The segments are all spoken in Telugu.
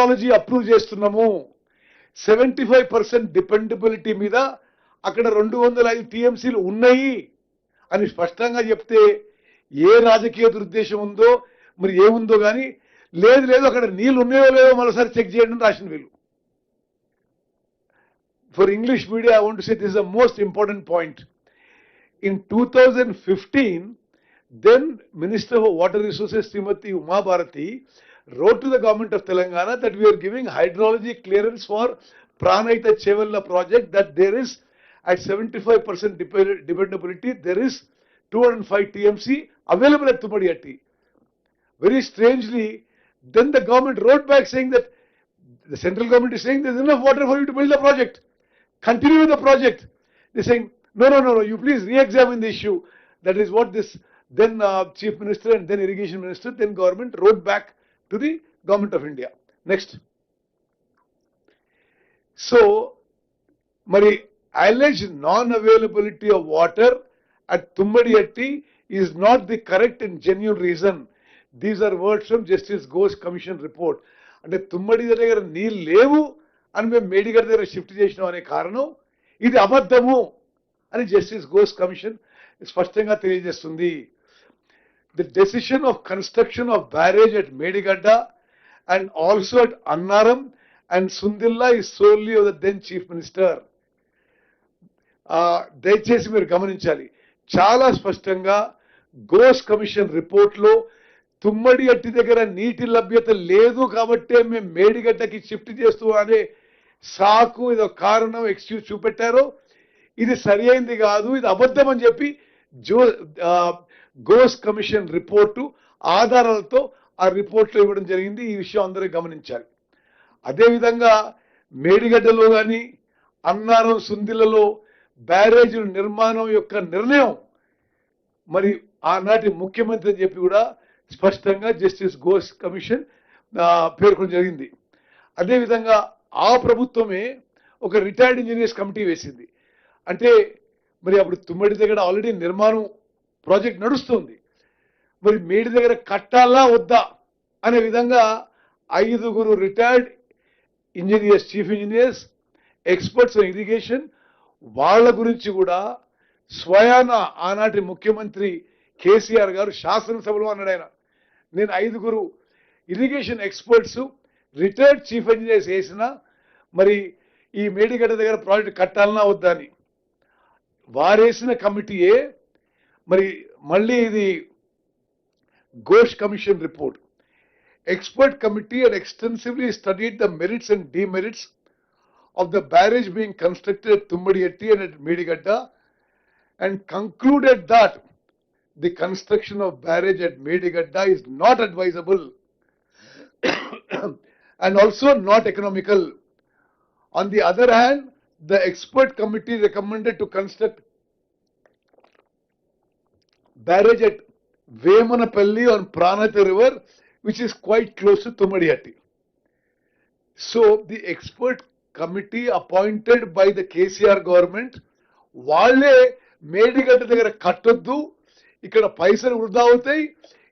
మెథడాలజీ అప్రూవ్ చేస్తున్నాము. సెవెంటీ ఫైవ్ పర్సెంట్ డిపెండబిలిటీ మీద అక్కడ రెండు వందల ఐదు టీఎంసీలు ఉన్నాయి అని స్పష్టంగా చెప్తే ఏ రాజకీయ దురుద్దేశం ఉందో మరి ఏముందో కానీ లేదు లేదు అక్కడ నీళ్ళు ఉన్నాయో లేదో మరోసారి చెక్ చేయండి రాసిన వీళ్ళు. For English media I want say this the most important point in two thousand fifteen then Minister of Water Resources Srimati Uma wrote to the government of Telangana that we are giving hydrology clearance for Pranaita Chevella project that there is at 75% dep- dependability there is 205 TMC available at Tumadiyatti. Very strangely, then the government wrote back saying that the central government is saying there's enough water for you to build the project. Continue with the project. They're saying, no, no, no, no, you please re-examine the issue. That is what this then uh, chief minister and then irrigation minister, then government wrote back to the government of India. Next. So, మరి alleged non-availability of water at Tummadiyatti is not the correct and genuine reason. These are words from Justice Ghosh Commission report. అంటే తుమ్మడి దగ్గర నీళ్ళు లేవు అని మేము మేడిగర్ దగ్గర షిఫ్ట్ చేసినాం అనే కారణం ఇది అబద్ధము అని జస్టిస్ ఘోష్ కమిషన్ స్పష్టంగా తెలియజేస్తుంది the decision of construction of barrage at Medigadda and also at Annaram and Sundilla is solely of the then chief minister uh, దయచేసి మీరు గమనించాలి. చాలా స్పష్టంగా గోస్ కమిషన్ రిపోర్ట్లో తుమ్మడి అట్టి దగ్గర నీటి లభ్యత లేదు కాబట్టే మేము మేడిగడ్డకి షిఫ్ట్ చేస్తూ అనే సాకు ఇది ఒక కారణం ఎక్స్క్యూజ్ చూపెట్టారో. ఇది సరి అయింది కాదు ఇది అబద్ధం అని చెప్పి జో గోస్ కమిషన్ రిపోర్టు ఆధారాలతో ఆ రిపోర్ట్లో ఇవ్వడం జరిగింది. ఈ విషయం అందరూ గమనించాలి. అదేవిధంగా మేడిగడ్డలో కానీ అన్నారం సుందిలలో బ్యారేజీల నిర్మాణం యొక్క నిర్ణయం మరి ఆనాటి ముఖ్యమంత్రి అని చెప్పి కూడా స్పష్టంగా జస్టిస్ గోస్ కమిషన్ పేర్కొని పేర్కొనడం జరిగింది. అదేవిధంగా ఆ ప్రభుత్వమే ఒక రిటైర్డ్ ఇంజనీర్స్ కమిటీ వేసింది. అంటే మరి అప్పుడు తుమ్మడి దగ్గర ఆల్రెడీ నిర్మాణం ప్రాజెక్ట్ నడుస్తుంది. మరి మేడి దగ్గర కట్టాలా వద్దా అనే విధంగా ఐదుగురు retired engineers chief engineers experts irrigation వాళ్ళ గురించి కూడా స్వయాన ఆనాటి ముఖ్యమంత్రి కేసీఆర్ గారు శాసనసభలో అన్నాడు ఆయన. నేను ఐదుగురు irrigation experts retired chief engineers వేసిన మరి ఈ మేడిగడ్డ దగ్గర ప్రాజెక్ట్ కట్టాలన్నా వద్దా అని. వారేసిన కమిటీయే మరి మళ్ళీ ఇది Ghosh commission report expert committee had extensively studied the merits and demerits of the barrage being constructed at Tummadiyatti and at Medigadda and concluded that the construction of barrage at Medigadda is not advisable and also not economical. On the other hand, the expert committee recommended to construct barrage at Vemanapalli on Pranati River, which is quite close to Tumadiyatti. So the expert committee appointed by the KCR government, వాళ్ళే మేడిగడ్డ దగ్గర కట్టొద్దు ఇక్కడ పైసలు వృధా అవుతాయి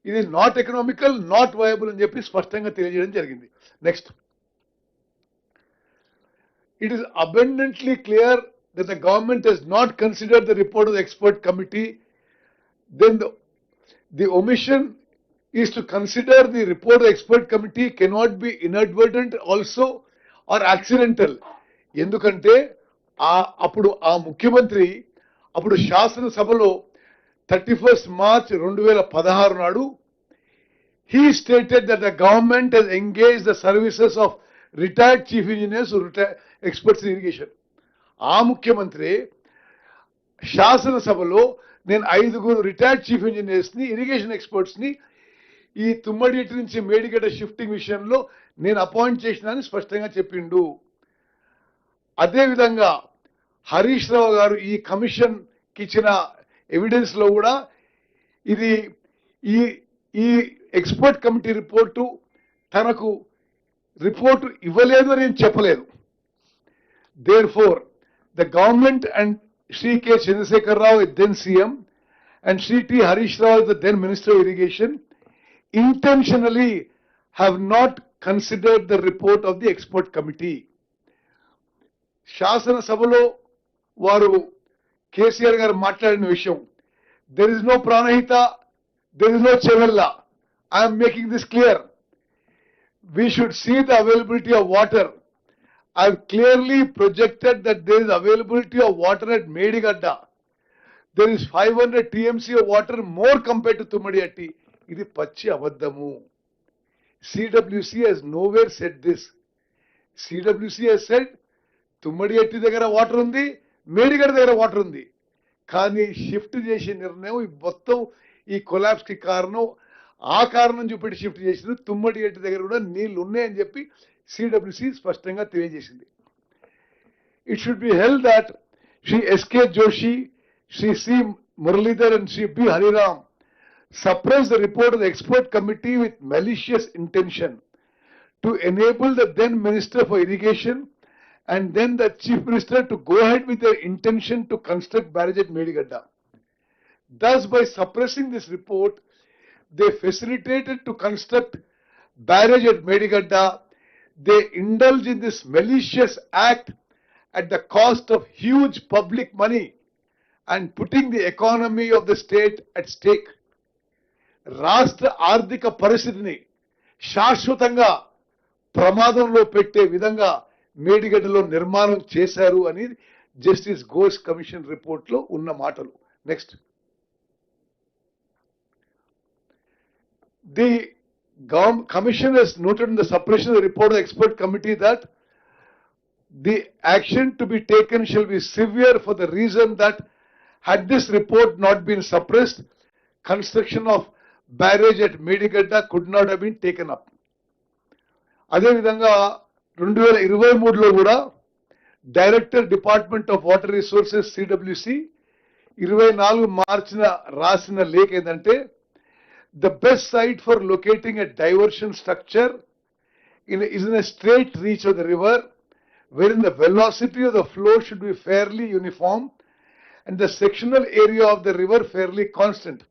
ఇది నాట్ ఎకనామికల్ నాట్ వయబుల్ అని చెప్పి స్పష్టంగా తెలియజేయడం జరిగింది next it is abundantly clear that the government has not considered the report of the expert committee, then the, the omission is to consider the report of the expert committee cannot be inadvertent also or accidental. ఎందుకంటే ఆ అప్పుడు ఆ ముఖ్యమంత్రి అప్పుడు శాసనసభలో థర్టీ ఫస్ట్ మార్చ్ రెండు వేల పదహారు నాడు he stated that the government has engaged the services of retired chief engineers retired experts in irrigation ఆ ముఖ్యమంత్రి శాసనసభలో నేను ఐదుగురు రిటైర్డ్ చీఫ్ ఇంజనీర్స్ని ఇరిగేషన్ ఎక్స్పర్ట్స్ని ఈ తుమ్మడిటి నుంచి మేడిగడ్డ షిఫ్టింగ్ విషయంలో నేను అపాయింట్ చేసినానని స్పష్టంగా చెప్పిండు. అదేవిధంగా హరీష్ రావు గారు ఈ కమిషన్కి ఇచ్చిన ఎవిడెన్స్లో కూడా ఇది ఈ ఈ ఎక్స్పర్ట్ కమిటీ రిపోర్టు తనకు రిపోర్టు ఇవ్వలేదు అని నేను చెప్పలేదు. Therefore the government and Shri K Chandrashekar Rao then CM and Shri T Harish Rao the then minister of irrigation intentionally have not considered the report of the expert committee. శాసనసభలో వారు కేసీఆర్ గారు మాట్లాడిన విషయం there is no Pranahita there is no Chevella I'm making this clear we should see the availability of water. I've clearly projected that there is availability of water at Medigadda. There is 500 TMC of water more compared to Tumadiatti. ఇది పచ్చి అబద్ధము CWC has nowhere said this. CWC has said తుమ్మడియట్టి దగ్గర వాటర్ ఉంది మేడిగడ్డ దగ్గర వాటర్ ఉంది కానీ షిఫ్ట్ చేసే నిర్ణయం ఈ మొత్తం ఈ కొలాప్స్కి కారణం ఆ కారణం చూపెట్టి షిఫ్ట్ చేసింది తుమ్మడి ఎట్టి దగ్గర కూడా నీళ్ళు ఉన్నాయని చెప్పి సిడబ్ల్యూసి స్పష్టంగా తెలియజేసింది it should be held that Shri SK Joshi Shri C Muralidhar and Shri B Hariram suppress the report of the expert committee with malicious intention to enable the then minister for irrigation and then the chief minister to go ahead with their intention to construct barrage at Medigadda. Thus, by suppressing this report, they facilitated to construct barrage at Medigadda. They indulge in this malicious act at the cost of huge public money and putting the economy of the state at stake. రాష్ట్ర ఆర్థిక పరిస్థితిని శాశ్వతంగా ప్రమాదంలో పెట్టే విధంగా మేడిగడ్డలో నిర్మాణం చేశారు అని జస్టిస్ ఘోష్ కమిషన్ రిపోర్ట్లో ఉన్న మాటలు next The government commission has noted in the suppression of the report of the expert committee that the action to be taken shall be severe for the reason that had this report not been suppressed, construction of barrage at Medigadda could not have been taken up. అదేవిధంగా రెండు వేల ఇరవై మూడులో కూడా director department of water resources CWC ఇరవై నాలుగు మార్చిన రాసిన లేఖ ఏంటంటే the best site for locating a diversion structure in is in a straight reach of the river wherein the velocity of the flow should be fairly uniform and the sectional area of the river fairly constant.